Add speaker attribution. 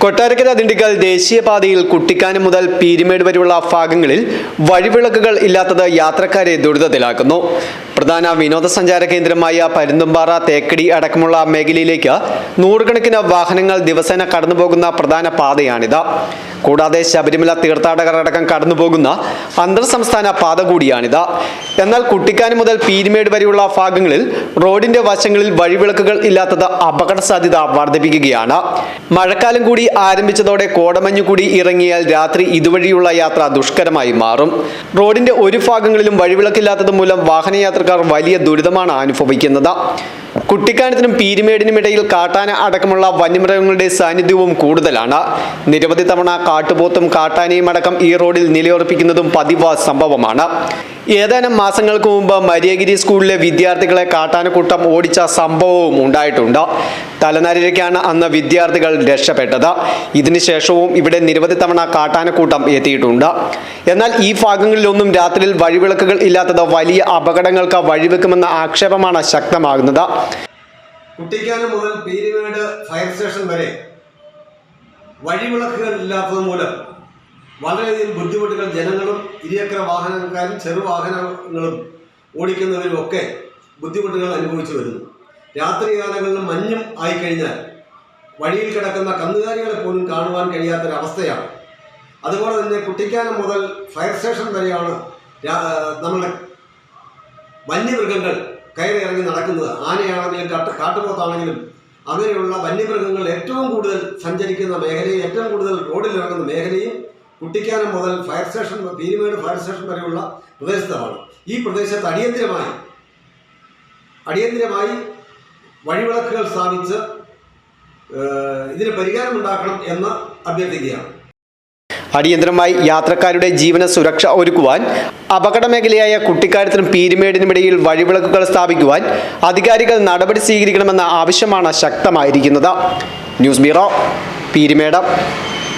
Speaker 1: കൊട്ടാരക്കര ദിണ്ടിക്കൽ ദേശീയപാതയിൽ കുട്ടിക്കാനം മുതൽ പീരിമേട് വരെയുള്ള ഭാഗങ്ങളിൽ വഴിവിളക്കുകൾ ഇല്ലാത്തത് യാത്രക്കാരെ ദുരിതത്തിലാക്കുന്നു. പ്രധാന വിനോദസഞ്ചാര കേന്ദ്രമായ പരുന്തുംപാറ തേക്കടി അടക്കമുള്ള മേഖലയിലേക്ക് നൂറുകണക്കിന് വാഹനങ്ങൾ ദിവസേന കടന്നുപോകുന്ന പ്രധാന പാതയാണിത്. കൂടാതെ ശബരിമല തീർത്ഥാടകർ അടക്കം കടന്നുപോകുന്ന അന്തർ സംസ്ഥാന പാത കൂടിയാണിത്. എന്നാൽ കുട്ടിക്കാനം മുതൽ പീരിമേട് വരെയുള്ള ഭാഗങ്ങളിൽ റോഡിന്റെ വശങ്ങളിൽ വഴിവിളക്കുകൾ ഇല്ലാത്തത് അപകട സാധ്യത വർദ്ധിപ്പിക്കുകയാണ്. മഴക്കാലം കൂടി ആരംഭിച്ചതോടെ കോടമഞ്ഞു കൂടി ഇറങ്ങിയാൽ രാത്രി ഇതുവഴിയുള്ള യാത്ര ദുഷ്കരമായി മാറും. റോഡിന്റെ ഒരു ഭാഗങ്ങളിലും വഴിവിളക്കില്ലാത്തത് മൂലം വാഹനയാത്രക്കാർ വലിയ ദുരിതമാണ് അനുഭവിക്കുന്നത്. കുട്ടിക്കാനത്തിനും പീരിമേടിനും ഇടയിൽ കാട്ടാന അടക്കമുള്ള വന്യമൃഗങ്ങളുടെ സാന്നിധ്യവും കൂടുതലാണ്. നിരവധി തവണ കാട്ടുപോത്തും കാട്ടാനയും അടക്കം ഈ റോഡിൽ നിലയുറപ്പിക്കുന്നതും പതിവ് സംഭവമാണ്. ഏതാനും മാസങ്ങൾക്ക് മുമ്പ് മരിയഗിരി സ്കൂളിലെ വിദ്യാർത്ഥികളെ കാട്ടാനക്കൂട്ടം ഓടിച്ച സംഭവവും ഉണ്ടായിട്ടുണ്ട്. തലനരിലേക്കാണ് അന്ന് വിദ്യാർത്ഥികൾ രക്ഷപ്പെട്ടത്. ഇതിനുശേഷവും ഇവിടെ നിരവധി തവണ കാട്ടാനക്കൂട്ടം എത്തിയിട്ടുണ്ട്. എന്നാൽ ഈ ഭാഗങ്ങളിലൊന്നും രാത്രിയിൽ വഴിവിളക്കുകൾ ഇല്ലാത്തത് വലിയ അപകടങ്ങൾക്ക് വഴിവെക്കുമെന്ന ആക്ഷേപമാണ് ശക്തമാകുന്നത്.
Speaker 2: മുതൽ ഫയർ സ്റ്റേഷൻ വരെ വഴിവിളക്കുകൾ ഇല്ലാത്തത് മൂലം വളരെയധികം ബുദ്ധിമുട്ടുകൾ ജനങ്ങളും ഇരുചക്ര വാഹനക്കാരും ചെറുവാഹനങ്ങളും ഓടിക്കുന്നവരും ഒക്കെ ബുദ്ധിമുട്ടുകൾ അനുഭവിച്ചു വരുന്നു. രാത്രികാലങ്ങളിൽ മഞ്ഞും ആയിക്കഴിഞ്ഞാൽ വഴിയിൽ കിടക്കുന്ന കന്നുകാലികളെ പോലും കാണുവാൻ കഴിയാത്തൊരവസ്ഥയാണ്. അതുപോലെ തന്നെ കുട്ടിക്കാനം മുതൽ ഫയർ സ്റ്റേഷൻ വരെയാണ് നമ്മുടെ വന്യമൃഗങ്ങൾ കയറി ഇറങ്ങി നടക്കുന്നത്. ആനയാണെങ്കിലും കാട്ട് കാട്ടുപോത്താണെങ്കിലും അങ്ങനെയുള്ള വന്യമൃഗങ്ങൾ ഏറ്റവും കൂടുതൽ സഞ്ചരിക്കുന്ന മേഖലയും ഏറ്റവും കൂടുതൽ റോഡിൽ ഇറങ്ങുന്ന മേഖലയും കുട്ടിക്കാനം മുതൽ fire station Peerumedu fire station വരെയുള്ള പ്രദേശത്താണ്. ഈ പ്രദേശത്ത് അടിയന്തിരമായി അടിയന്തിരമായി വഴിവിളക്കുകൾ സ്ഥാപിച്ച് ഇതിന് ഇതിന് പരിഹാരമുണ്ടാക്കണം എന്ന് അഭ്യർത്ഥിക്കുകയാണ്.
Speaker 1: അടിയന്തരമായി യാത്രക്കാരുടെ ജീവന സുരക്ഷ ഒരുക്കുവാൻ അപകട മേഖലയായ കുട്ടിക്കാരത്തിനും പീരിമേടിനുമിടയിൽ വഴിവിളക്കുകൾ സ്ഥാപിക്കുവാൻ അധികാരികൾ നടപടി സ്വീകരിക്കണമെന്ന ആവശ്യമാണ് ശക്തമായിരിക്കുന്നത്. News bureau Peermade.